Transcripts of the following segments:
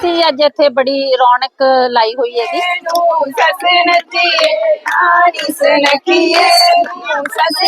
ਅਸੀਂ ਅੱਜ ਇੱਥੇ ਬੜੀ ਰੌਣਕ ਲਾਈ ਹੋਈ ਹੈਗੀ ਸੱਸ ਨੱਚੀਏ ਸਨਕੀਏ ਸੱਸ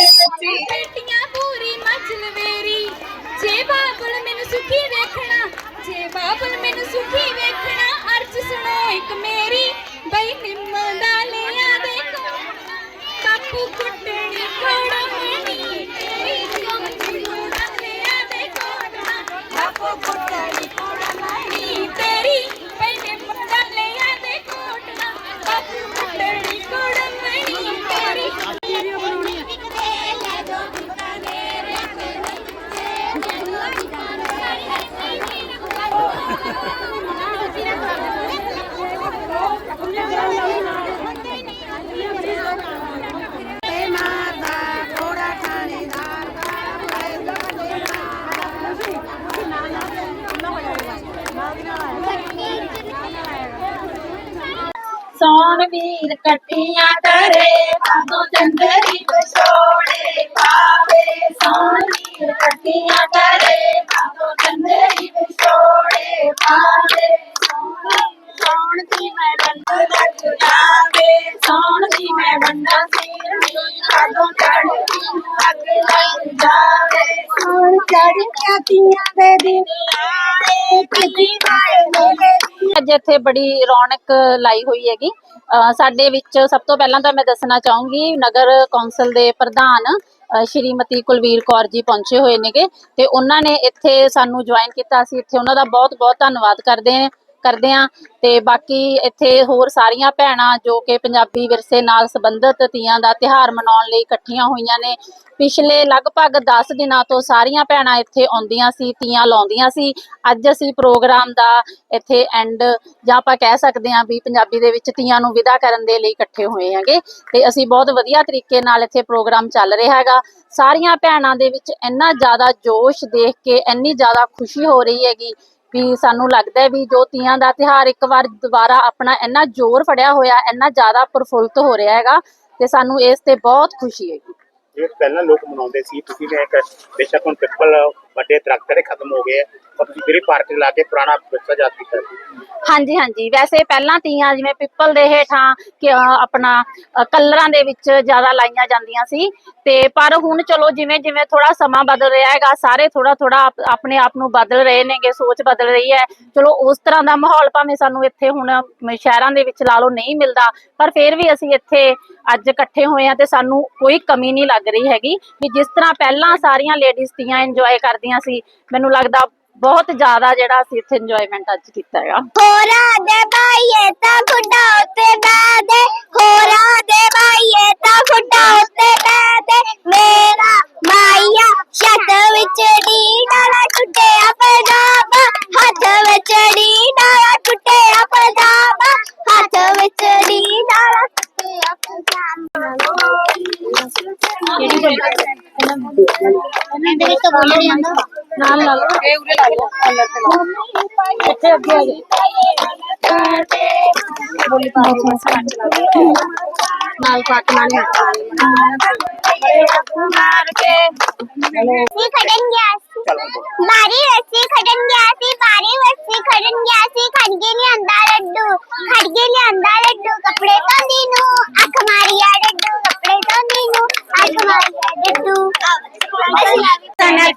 ਸੌਣ ਵੀਰ ਕੱਟੀਆਂ ਕਰੇ ਬਾਦੋਂ ਚੰਦਰੀ ਵਿਛੋੜੇ ਪਾਵੇ। ਸੋਣ ਵੀਰ ਕੱਟੀਆਂ ਕਰੇ ਬਾਦੋਂ ਚੰਦਰੀ ਵਿਛੋੜੇ ਪਾਵੇ। ਸੋਣ ਦੀ ਮੈਂ ਬੰਦਾ ਲੱਗ ਜਾਵੇ। ਸੋਣ ਦੀ ਮੈਂ ਬੰਦਾ ਸੀਰਨੀ ਕਦੋਂ ਚੜਦੀ ਅੱਗ ਲੱਗ ਜਾਵੇ। ਸੋਣ ਚੜੀਆਂ ਤੀਆਂ ਦੇ ਦਿਨ ਆਏ ਕਿਦੀ ਵਾਏ ਮੇਲੇ ਦੀ ਅੱਜ ਇੱਥੇ ਬੜੀ ਰੌਣਕ ਲਾਈ ਹੋਈ ਹੈਗੀ। ਅਹ ਸਾਡੇ ਵਿੱਚ ਸਭ ਤੋਂ ਪਹਿਲਾਂ ਤਾਂ ਮੈਂ ਦੱਸਣਾ ਚਾਹੂੰਗੀ, ਨਗਰ ਕੌਂਸਲ ਦੇ ਪ੍ਰਧਾਨ ਸ਼੍ਰੀਮਤੀ ਕੁਲਵੀਰ ਕੌਰ ਜੀ ਪਹੁੰਚੇ ਹੋਏ ਨੇਗੇ ਤੇ ਉਹਨਾਂ ਨੇ ਇੱਥੇ ਸਾਨੂੰ ਜੁਆਇਨ ਕੀਤਾ। ਅਸੀਂ ਇੱਥੇ ਉਹਨਾਂ ਦਾ ਬਹੁਤ ਬਹੁਤ ਧੰਨਵਾਦ ਕਰਦੇ ਹਾਂ। ਕਰਦੇ ਹਾਂ ਤੇ ਬਾਕੀ ਇੱਥੇ ਹੋਰ ਸਾਰੀਆਂ ਭੈਣਾਂ ਜੋ ਕਿ ਪੰਜਾਬੀ ਵਿਰਸੇ ਨਾਲ ਸੰਬੰਧਿਤ ਤੀਆਂ ਦਾ ਤਿਹਾਰ ਮਨਾਉਣ ਲਈ ਇਕੱਠੀਆਂ ਹੋਈਆਂ ਨੇ। ਪਿਛਲੇ ਲਗਭਗ 10 ਦਿਨਾਂ ਤੋਂ ਸਾਰੀਆਂ ਭੈਣਾਂ ਇੱਥੇ ਆਉਂਦੀਆਂ ਸੀ, ਤੀਆਂ ਲਾਉਂਦੀਆਂ ਸੀ। ਅੱਜ ਅਸੀਂ ਪ੍ਰੋਗਰਾਮ ਦਾ ਇੱਥੇ ਐਂਡ ਜਾਂ ਆਪਾਂ ਕਹਿ ਸਕਦੇ ਹਾਂ ਵੀ ਪੰਜਾਬੀ ਦੇ ਵਿੱਚ ਤੀਆਂ ਨੂੰ ਵਿਦਾ ਕਰਨ ਦੇ ਲਈ ਇਕੱਠੇ ਹੋਏ ਹੈਗੇ। ਤੇ ਅਸੀਂ ਬਹੁਤ ਵਧੀਆ ਤਰੀਕੇ ਨਾਲ ਇੱਥੇ ਪ੍ਰੋਗਰਾਮ ਚੱਲ ਰਿਹਾ ਹੈਗਾ। ਸਾਰੀਆਂ ਭੈਣਾਂ ਦੇ ਵਿੱਚ ਇੰਨਾ ਜ਼ਿਆਦਾ ਜੋਸ਼ ਦੇਖ ਕੇ, ਇੰਨੀ ਜ਼ਿਆਦਾ ਖੁਸ਼ੀ ਹੋ ਰਹੀ ਹੈਗੀ ਵੀ ਸਾਨੂੰ ਲੱਗਦਾ ਹੈ ਵੀ ਜੋ ਤੀਆਂ ਦਾ ਤਿਹਾਰ ਇੱਕ ਵਾਰ ਦੁਬਾਰਾ ਆਪਣਾ ਇੰਨਾ ਜ਼ੋਰ ਫੜਿਆ ਹੋਇਆ, ਇੰਨਾ ਜ਼ਿਆਦਾ ਪ੍ਰਫੁੱਲਤ ਹੋ ਰਿਹਾ ਹੈਗਾ ਤੇ ਸਾਨੂੰ ਇਸ ਤੇ ਬਹੁਤ ਖੁਸ਼ੀ ਹੈਗੀ। ਇਹ ਪਹਿਲਾਂ ਲੋਕ ਮਨਾਉਂਦੇ ਸੀ, ਤੁਸੀਂ ਨੇ ਇੱਕ ਬੇਸ਼ੱਕ ਹੁਣ ਪਿੱਪਲ ਵੱਡੇ ਦਰਖਤ ਜਿਹੜੇ ਖਤਮ ਹੋ ਗਏ ਆ ਪਰ ਤੁਸੀਂ ਪਾਰਕ ਲਾ ਕੇ ਪੁਰਾਣਾ ਵਿਰਸਾ ਯਾਦ ਕੀਤਾ ਹਾਂਜੀ ਹਾਂਜੀ। ਵੈਸੇ ਪਹਿਲਾਂ ਤੀਆਂ ਜਿਵੇਂ ਪਿੱਪਲ ਦੇ ਹੇਠਾਂ ਆਪਣਾ ਕਲਰਾਂ ਦੇ ਵਿੱਚ ਜ਼ਿਆਦਾ ਲਾਈਆਂ ਜਾਂਦੀਆਂ ਸੀ। ਤੇ ਪਰ ਹੁਣ ਚਲੋ ਜਿਵੇਂ ਜਿਵੇਂ ਥੋੜਾ ਸਮਾਂ ਬਦਲ ਰਿਹਾ ਹੈਗਾ, ਸਾਰੇ ਥੋੜਾ ਥੋੜਾ ਆਪਣੇ ਆਪ ਨੂੰ ਬਦਲ ਰਹੇ ਨੇਗੇ, ਸੋਚ ਬਦਲ ਰਹੀ ਹੈ। ਚਲੋ ਉਸ ਤਰ੍ਹਾਂ ਦਾ ਮਾਹੌਲ ਭਾਵੇਂ ਸਾਨੂੰ ਇੱਥੇ ਹੁਣ ਸ਼ਹਿਰਾਂ ਦੇ ਵਿੱਚ ਲਾ ਲਓ ਨਹੀਂ ਮਿਲਦਾ, ਪਰ ਫਿਰ ਵੀ ਅਸੀਂ ਇੱਥੇ ਅੱਜ ਇਕੱਠੇ ਹੋਏ ਆ ਤੇ ਸਾਨੂੰ ਕੋਈ ਕਮੀ ਨਹੀਂ ਲੱਗ ਰਹੀ ਹੈਗੀ। ਵੀ ਜਿਸ ਤਰ੍ਹਾਂ ਪਹਿਲਾਂ ਸਾਰੀਆਂ ਲੇਡੀਜ਼ ਤੀਆਂ ਇੰਜੋਏ ਕਰ ਕਰਦੀਆਂ ਸੀ। ਮੈਨੂੰ ਲੱਗਦਾ ਬਹੁਤ ਜ਼ਿਆਦਾ ਜਿਹੜਾ ਅਸੀਂ ਇੱਥੇ ਇੰਜੋਇਮੈਂਟ ਅੱਜ ਕੀਤਾ ਹੈਗਾ। ਹੋਰਾ ਦੇ ਬਾਈਏ ਤਾਂ ਖੁੱਡਾ ਉੱਤੇ ਬਹਿ ਦੇ ਹੋਰਾ ਦੇ ਬਾਈਏ ਤਾਂ ਖੁੱਡਾ ਉੱਤੇ ਬਹਿ ਦੇ। ਮੇਰਾ ਮਾਇਆ ਛੱਤ ਵਿੱਚ ਡੀਡਾਲਾ ਟੁੱਟਿਆ ਪੰਜਾਬ ਹੱਥ ਵਿੱਚ ਡੀਡਾਲਾ ਟੁੱਟਿਆ ਪੰਜਾਬ ਹੱਥ ਵਿੱਚ ਡੀਡਾਲਾ ਟੁੱਟਿਆ ਪੰਜਾਬ ਇਹਦੇ ਵਿੱਚ ਤਾਂ ਬੋਲ ਨਹੀਂ ਆਉਂਦਾ ਨਾਲ ਨਾਲ ਇਹ ਉਰੇ ਲਾ ਲਓ। ਕਲਰ ਤੇ ਲਾਓ। ਇੱਥੇ ਅੱਗੇ ਆ ਜਾਓ। ਬੋਲੀ ਪਾ ਕੇ ਨਾਲ ਪਾਟ ਨਾਲ ਮਾਰ ਕੇ ਰੱਸੀ ਖੜਨ ਗਿਆ ਸੀ। ਬਾਰੀ ਰੱਸੀ ਖੜਨ ਗਿਆ ਸੀ। ਬਾਰੀ ਰੱਸੀ ਖੜਨ ਗਿਆ ਸੀ। ਖੜਗੇ ਲਿਆਂਦਾ ਲੱਡੂ। ਖੜਗੇ ਲਿਆਂਦਾ ਲੱਡੂ। ਕੱਪੜੇ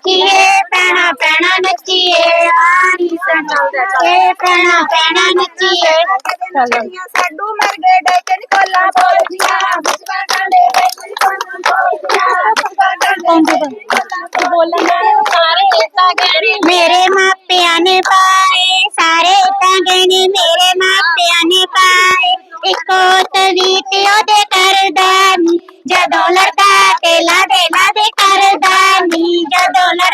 ਨੱਚੀਏ ਪੈਣਾ ਪੈਣਾ ਨੱਚੀਏ ਆਨੀ ਸਨਚੀਏ ਪੈਣਾ ਪੈਣਾ ਨੱਚੀਏ। ਸਾਡੂ ਮਰ ਗਏ ਡਜਨ ਕੋਲਾ ਬੋਲੀਆਂ ਬਸਵਾ ਡਾਂਡੇ ਵਿੱਚ ਕੋਲਾ ਬੋਲਣਾ ਸਾਰੇ ਤਾਂ ਗਹਿਣੇ। ਮੇਰੇ ਮਾਪਿਆਂ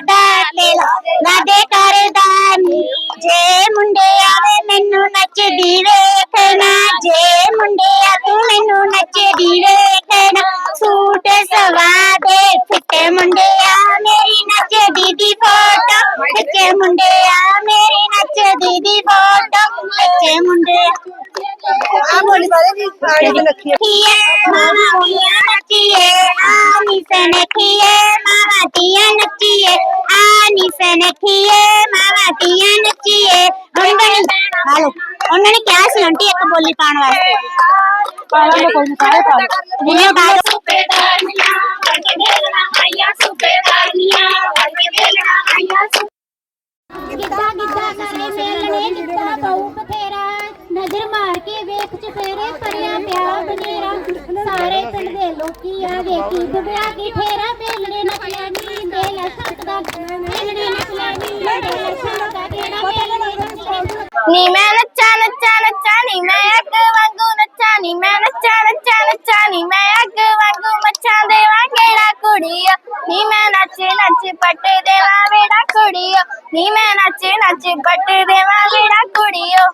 ਜਦੋਂ ਲੜਦਾ ਤੇ ਲਾਦੇ ਕਰਦਾ ਨੀ। ਜੇ ਮੁੰਡੇ ਆਵੇ ਮੈਨੂੰ ਨੱਚਦੀ ਵੇਖਣਾ। ਜੇ ਮੁੰਡਿਆ ਤੂੰ ਮੈਨੂੰ ਨੱਚਦੀ ਵੇਖਣਾ। ਸੂਟ ਸਵਾ ਦੇ ਫਿੱਟੇ ਮੁੰਡਿਆ ਮੇਰੀ ਨੱਚਦੀ ਦੀ ਫੋਟੋ। ਫਿੱਟੇ ਮੁੰਡਿਆ ਮੇਰੀ ਨੱਚਦੀ ਦੀ ਫੋਟੋ। ਫਿੱਟੇ ਮੁੰਡੇ ਆ। ਬੋਲੀ ਬਾਰੇ ਵੀ ਗਾੜੀ ਰੱਖੀ ਖੀਏ ਮਾਮਾ ਨੱਚੀਏ ਆਨੀ ਸਨਖੀਏ ਮਾਮਾ ਦੀਆਂ ਨੱਚੀਏ ਆਨੀ ਸਨਖੀਏ ਮਾਮਾ ਦੀਆਂ ਨੱਚੀਏ ਹੁਣ ਬਣੀ ਆ ਲੋ ਉਹਨਾਂ ਨੇ ਕਿਹਾ ਸੀ ਆਂਟੀ ਇੱਕ ਬੋਲੀ ਪਾਉਣ ਵਾਸਤੇ ਪਾਵਾਂਗੇ ਕੋਈ ਨਹੀਂ ਸਾਰੇ ਪਾ ਜਿਵੇਂ ਗਾ ਸੂਬੇਦਾਰਨੀਆਂ ਵੜ ਕੇ ਵੇਲਣਾ ਆਈਆਂ ਸੂਬੇਦਾਰਨੀਆਂ ਵੜ ਕੇ ਵੇਲਣਾ ਆਈਆਂ ਗਿੱਧਾ ਗਿੱਧਾ ਕਰੇ ਮੇਲਣੇ ਗਿੱਧਾ ਪਾਉ ਬਥੇਰਾ ਨਜ਼ਰ ਮਾਰ ਸਾਰੇ ਪਿੰਡ ਦੇ ਲੋਕੀ ਆ ਵੇਖੀ ਡੁੱਬਿਆ ਕੀ ਠੇਰਾ ਮੇਲਣੇ ਨਚਿਆ ਨੀ ਦੇ ਲੈ ਸਕਦਾ ਮੇਲਣੇ ਨਚਿਆ ਨੀ ਦੇ ਲੈ ਸਕਦਾ ਕਿਹੜਾ ਨਚਿਆ ਨੀ ਮੈਂ ਨੱਚਾ ਨੱਚਾ ਨੱਚਾ ਨੀ ਮੈਂ ਅੱਗ ਵਾਂਗੂ ਨੱਚਾ ਨੀ ਮੈਂ ਨੱਚਾ ਨੱਚਾ ਨੱਚਾ ਨੀ ਮੈਂ ਅੱਗ ਵਾਂਗੂ ਮੱਛਾਂ ਦੇਵਾਂ ਕਿਹੜਾ ਕੁੜੀਆ ਨੀ ਮੈਂ ਨੱਚ ਨੱਚ ਪੱਟ ਦੇਵਾਂ ਵੇੜਾ ਕੁੜੀਓ। ਨੀ ਮੈਂ ਨੱਚ ਨੱਚ ਪੱਟ ਦੇਵਾਂ ਵੇੜਾ ਕੁੜੀਓ।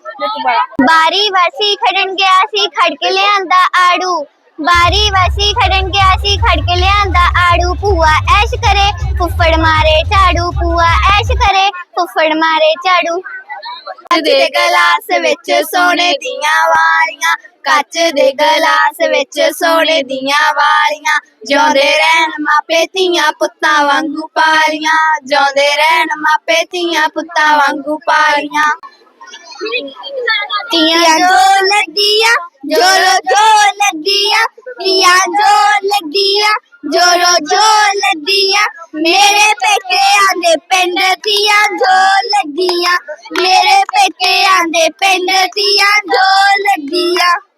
ਬਾਰੀ ਵਰਸੀ ਖੜਨ ਗਿਆ ਸੀ ਖੜ ਕੇ ਲਿਆਂਦਾ ਆੜੂ। ਬਾਰੀ ਵਰਸੀ ਖੜਨ ਗਿਆ ਸੀ ਖੜ ਕੇ ਲਿਆਂਦਾ ਆੜੂ ਭੂਆ, ਐਸ਼ ਕਰੇ, ਫੁੱਫੜ ਮਾਰੇ ਝਾੜੂ ਭੂਆ, ਐਸ਼ ਕਰੇ, ਫੁੱਫੜ ਮਾਰੇ ਝਾੜੂ। ਕੱਚ ਦੇ ਗਲਾਸ ਵਿੱਚ ਸੋਨੇ ਦੀਆਂ ਵਾਲੀਆਂ, ਕੱਚ ਦੇ ਗਲਾਸ ਵਿੱਚ ਸੋਨੇ ਦੀਆਂ ਵਾਲੀਆਂ, ਜਿਉਂਦੇ ਰਹਿਣ ਮਾਪੇ ਧੀਆਂ ਪੁੱਤਾਂ ਵਾਂਗੂ ਪਾਲੀਆਂ, ਜਿਉਂਦੇ ਰਹਿਣ ਮਾਪੇ ਧੀਆਂ ਪੁੱਤਾਂ ਵਾਂਗੂ ਪਾਲੀਆਂ। ਤੀਆਂ ਜੋ ਲੱਗੀਆਂ ਜੋਰੋ ਜੋ ਲੱਗੀਆਂ ਤੀਆਂ ਜੋ ਲੱਗੀਆਂ, ਜੋਰੋ ਜੋ ਲੱਗੀਆਂ। ਮੇਰੇ ਪੇਕਿਆਂ ਦੇ ਪਿੰਡ ਤੀਆਂ ਜੋ ਲੱਗੀਆਂ, ਮੇਰੇ ਪੇਕਿਆਂ ਦੇ ਪਿੰਡ ਤੀਆਂ ਜੋ ਲੱਗੀਆਂ।